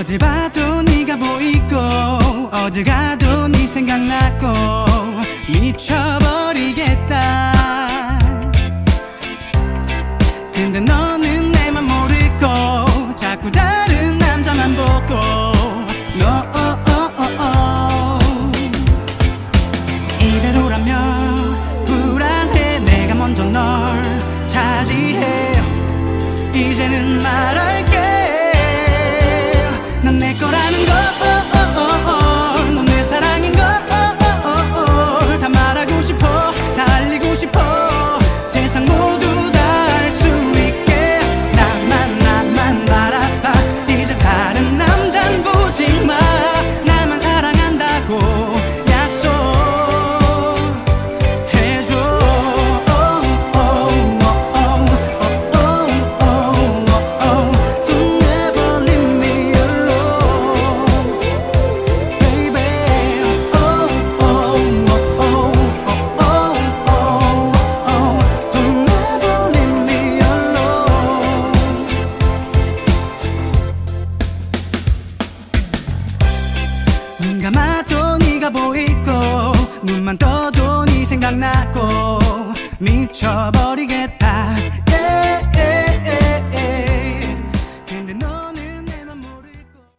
어딜 봐도 네가 보이고 어딜 가도 네 생각나고 미쳐버리겠다. 근데 넌 눈 감아도 네가 보이고 눈만 떠도 네 생각나고 미쳐버리겠다.